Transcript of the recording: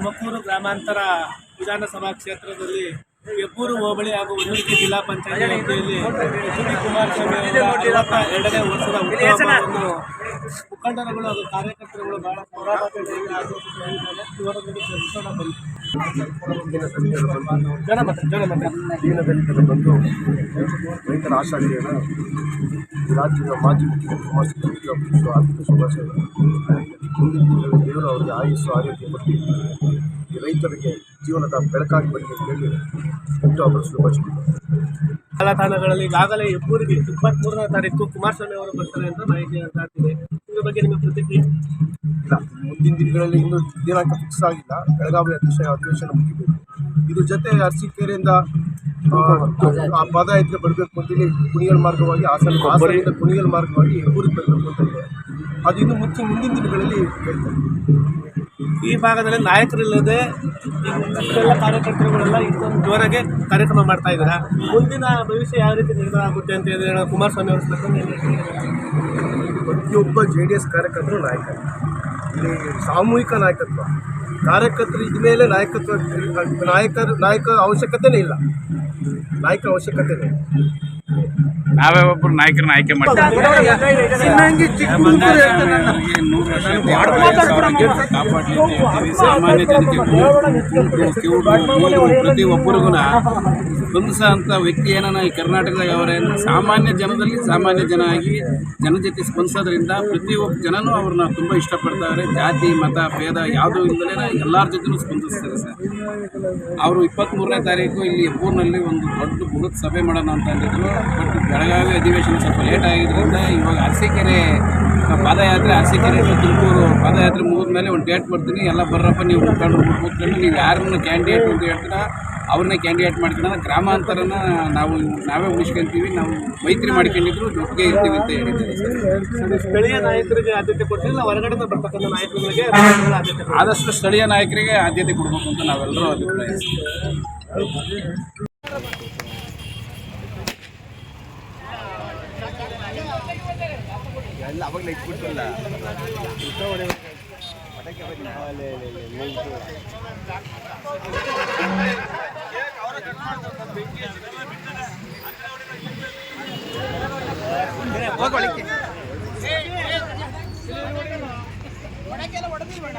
ತುಮಕೂರು ಗ್ರಾಮಾಂತರ ವಿಧಾನಸಭಾ ಕ್ಷೇತ್ರದಲ್ಲಿ ಹೆಬ್ಬೂರು ಹೋಬಳಿ ಹಾಗೂ ಉಡುಪಿ ಜಿಲ್ಲಾ ಪಂಚಾಯತ್ ವ್ಯಾಪ್ತಿಯಲ್ಲಿ ಎಚ್ ಡಿ ಕುಮಾರಸ್ವಾಮಿ ಎರಡನೇ ವರ್ಷದ ಹುಟ್ಟುಹಬ್ಬವನ್ನು ಮುಖಂಡರುಗಳು ಹಾಗೂ ಕಾರ್ಯಕರ್ತರುಗಳು ಬಹಳ ಹೋರಾಟದಲ್ಲಿ ರೈತರ ಈ ರಾಜ್ಯದ ಮಾಜಿ ಮುಖ್ಯಮಂತ್ರಿ ಕುಮಾರಸ್ವಾಮಿ ಆರ್ಥಿಕ ಶುಭಾಶಯಗಳು. ಮುಂದಿನ ದಿನಗಳಲ್ಲಿ ದೇವರು ಅವರಿಗೆ ಆಯುಸ್ಸು ಆರೋಗ್ಯ ಕೊಟ್ಟು ಈ ರೈತರಿಗೆ ಜೀವನದ ಬೆಳಕಾಗಿ ಬರಲಿ ಅಂತ ಹೇಳಿ ಹುಟ್ಟುಹಬ್ಬದ ಶುಭಾಶಯಗಳು. ಜಾಲತಾಣಗಳಲ್ಲಿ ಈಗಾಗಲೇ ಇಬ್ಬರಿಗೆ ಇಪ್ಪತ್ಮೂರನೇ ತಾರೀಕು ಕುಮಾರಸ್ವಾಮಿ ಅವರು ಬರ್ತಾರೆ ಅಂತ ಮಾಹಿತಿ ಆಗ್ತಿದೆ ಇದ್ರ ಬಗ್ಗೆ ನಿಮ್ಮ ಪ್ರತಿಕ್ರಿಯೆ? ಇಲ್ಲ ಮುಂದಿನ ದಿನಗಳಲ್ಲಿ ಇನ್ನೂ ದಿನಾಂಕ ಫಿಕ್ಸ್ ಆಗಿಲ್ಲ. ಬೆಳಗಾವಿ ಅಧ್ಯಕ್ಷ ಅಧಿವೇಶನ ಮುಗಿಬೇಕು. ಇದ್ರ ಜೊತೆ ಅರಸೀಕೆರೆಯಿಂದ ಆ, ಆ ಪಾದಯಾತ್ರೆ ಬರಬೇಕು ಅಂತೇಳಿ ಕುಣಿಯಲ್ ಮಾರ್ಗವಾಗಿ ಹಾಸನ ಹಾಸನದಿಂದ ಕುಣಿಯಲ್ ಮಾರ್ಗವಾಗಿ ಹೆಬ್ಬೂರಿಗೆ ಬರಬೇಕು ಅಂತ ಅದು ಇನ್ನು ಮುಂಚೆ ಮುಂದಿನ ದಿನಗಳಲ್ಲಿ ಈ ಭಾಗದಲ್ಲಿ ನಾಯಕರಿಲ್ಲದೆ ಇಷ್ಟೆಲ್ಲ ಕಾರ್ಯಕರ್ತರುಗಳೆಲ್ಲ ಇಷ್ಟೊಂದು ಜೋರಾಗಿ ಕಾರ್ಯಕ್ರಮ ಮಾಡ್ತಾ ಇದ್ದಾರೆ. ಮುಂದಿನ ಭವಿಷ್ಯ ಯಾವ ರೀತಿ ನಿರ್ಧಾರ ಆಗುತ್ತೆ ಅಂತ ಹೇಳಿದ್ರೆ ಕುಮಾರಸ್ವಾಮಿ ಅವರು. ಪ್ರತಿಯೊಬ್ಬ ಜೆ ಡಿ ಎಸ್ ಕಾರ್ಯಕರ್ತರು ನಾಯಕರು ಇಲ್ಲಿ ಸಾಮೂಹಿಕ ನಾಯಕತ್ವ. ಕಾರ್ಯಕರ್ತರು ಇದ್ಮೇಲೆ ನಾಯಕತ್ವ, ನಾಯಕರು, ನಾಯಕ ಅವಶ್ಯಕತೆನೇ ಇಲ್ಲ. ನಾಯಕ ಇಲ್ಲ. ನಾವೇ ಒಬ್ಬರು ನಾಯಕರನ್ನ ಆಯ್ಕೆ ಮಾಡ್ತೀವಿ. ಕಾಪಾಡಲಿ ಅಂತ ಹೇಳ್ತೀವಿ ಸಾಮಾನ್ಯ ಜನತೆ ಪ್ರತಿ ಒಬ್ಬರಿಗೂ ಕುಂದಿಸ ಅಂತ ವ್ಯಕ್ತಿ ಏನಾನ ಈ ಕರ್ನಾಟಕದಾಗ ಅವರೇ ಸಾಮಾನ್ಯ ಜನದಲ್ಲಿ ಸಾಮಾನ್ಯ ಜನ ಆಗಿ ಜನ ಜೊತೆ ಸ್ಪಂದಿಸೋದ್ರಿಂದ ಪ್ರತಿಯೊಬ್ಬ ಜನನೂ ಅವ್ರನ್ನ ತುಂಬ ಇಷ್ಟಪಡ್ತಾರೆ. ಜಾತಿ ಮತ ಭೇದ ಯಾವುದೂ ಇಲ್ಲದೇ ಎಲ್ಲರ ಜೊತೆನೂ ಸ್ಪಂದಿಸ್ತಾರೆ ಸರ್. ಅವರು ಇಪ್ಪತ್ತ್ಮೂರನೇ ತಾರೀಕು ಇಲ್ಲಿ ಹೆಬ್ಬೂರಿನಲ್ಲಿ ಒಂದು ದೊಡ್ಡ ಬೃಹತ್ ಸಭೆ ಮಾಡೋಣ ಅಂತ ಅಂದಿದ್ರು. ಬಟ್ ಬೆಳಗಾವಿ ಅಧಿವೇಶನ ಸ್ವಲ್ಪ ಲೇಟ್ ಆಗಿದ್ದರಿಂದ ಇವಾಗ ಅರಸೀಕೆರೆ ಪಾದಯಾತ್ರೆ ಅರಸೀಕೆರೆ ತುಮಕೂರು ಪಾದಯಾತ್ರೆ ಮುಗಿದ ಮೇಲೆ ಒಂದು ಡೇಟ್ ಬರ್ತೀನಿ ಎಲ್ಲ ಬರ್ರಪ್ಪ ನೀವು ಮುಖಂಡರು ಕೂತ್ಕೊಂಡು ನೀವು ಯಾರನ್ನು ಕ್ಯಾಂಡಿಡೇಟ್ ಅಂತ ಹೇಳ್ತೀರಾ ಅವ್ರನ್ನ ಕ್ಯಾಂಡಿಡೇಟ್ ಮಾಡ್ಕೊಂಡು ಗ್ರಾಮಾಂತರನ ನಾವು ನಾವೇ ಉಳಿಸ್ಕೊಂತೀವಿ ನಾವು ಮೈತ್ರಿ ಮಾಡ್ಕೊಂಡಿದ್ರು ಜೊತೆಗೆ ಇರ್ತೀವಿ ಅಂತ ಹೇಳಿದ್ದಾರೆ ಸ್ಥಳೀಯ ನಾಯಕರಿಗೆ ಆದ್ಯತೆ ಕೊಟ್ಟಿಲ್ಲ ಹೊರಗಡೆ ಬರ್ತಕ್ಕಂಥ ನಾಯಕರಿಗೆ. ಆದಷ್ಟು ಸ್ಥಳೀಯ ನಾಯಕರಿಗೆ ಆದ್ಯತೆ ಕೊಡಬೇಕು ಅಂತ ನಾವೆಲ್ಲರೂ ಅಭಿಪ್ರಾಯ. ಎಲ್ಲ ಅವಾಗ ಲೈಟ್ ಬಿಡ್ತಲ್ಲ. ಒಡಕೆಲ್ಲ ಹೊಡೆದಿಲ್ಬೇಡ